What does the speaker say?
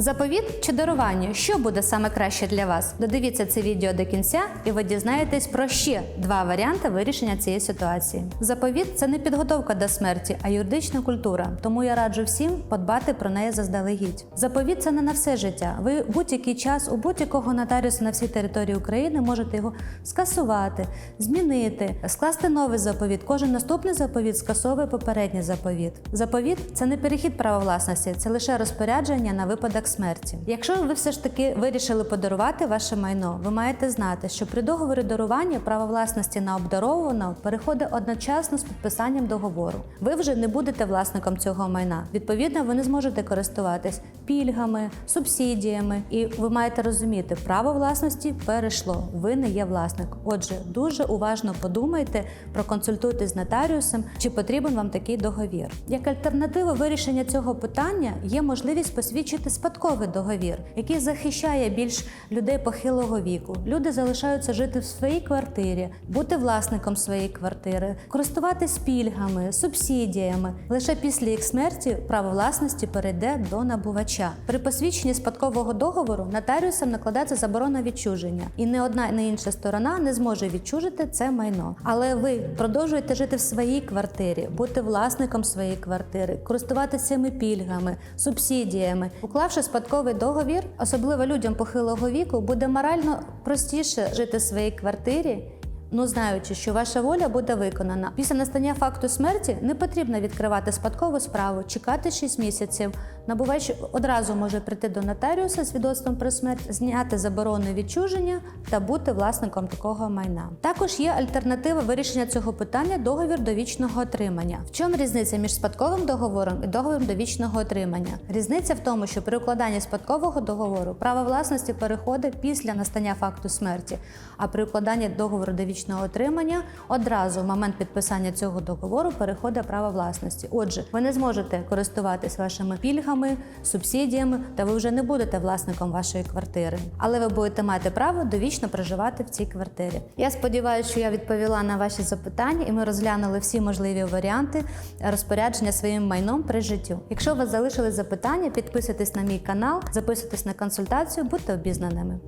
Заповіт чи дарування, що буде саме краще для вас? Додивіться це відео до кінця, і ви дізнаєтесь про ще два варіанти вирішення цієї ситуації. Заповіт це не підготовка до смерті, а юридична культура. Тому я раджу всім подбати про неї заздалегідь. Заповіт це не на все життя. Ви будь-який час у будь-якого нотаріуса на всій території України можете його скасувати, змінити, скласти новий заповіт. Кожен наступний заповіт скасовує попередній заповіт. Заповіт це не перехід права власності, це лише розпорядження на випадок смерті. Якщо ви все ж таки вирішили подарувати ваше майно, ви маєте знати, що при договорі дарування право власності на обдаровано переходить одночасно з підписанням договору. Ви вже не будете власником цього майна. Відповідно, ви не зможете користуватись пільгами, субсидіями, і ви маєте розуміти, право власності перейшло. Ви не є власник. Отже, дуже уважно подумайте, проконсультуйтесь з нотаріусом, чи потрібен вам такий договір. Як альтернатива вирішення цього питання є можливість посвідчити спадковий договір, який захищає більш людей похилого віку. Люди залишаються жити в своїй квартирі, бути власником своєї квартири, користуватись пільгами, субсидіями. Лише після їх смерті право власності перейде до набувача. При посвідченні спадкового договору нотаріусам накладається заборона відчуження, і не одна, не інша сторона не зможе відчужити це майно. Але ви продовжуєте жити в своїй квартирі, бути власником своєї квартири, користуватися пільгами, субсидіями. Уклавши спадковий договір, особливо людям похилого віку, буде морально простіше жити в своїй квартирі. Ну, знаючи, що ваша воля буде виконана. Після настання факту смерті не потрібно відкривати спадкову справу, чекати 6 місяців. Набувач одразу може прийти до нотаріуса з свідоцтвом про смерть, зняти заборону відчуження та бути власником такого майна. Також є альтернатива вирішення цього питання договір довічного отримання. В чому різниця між спадковим договором і договором довічного отримання? Різниця в тому, що при укладанні спадкового договору право власності переходить після настання факту смерті, а при укладанні договору довічного отримання одразу в момент підписання цього договору переходить право власності. Отже, ви не зможете користуватись вашими пільгами, субсидіями, та ви вже не будете власником вашої квартири. Але ви будете мати право довічно проживати в цій квартирі. Я сподіваюся, що я відповіла на ваші запитання, і ми розглянули всі можливі варіанти розпорядження своїм майном при життю. Якщо у вас залишились запитання, підписуйтесь на мій канал, записуйтесь на консультацію, будьте обізнаними.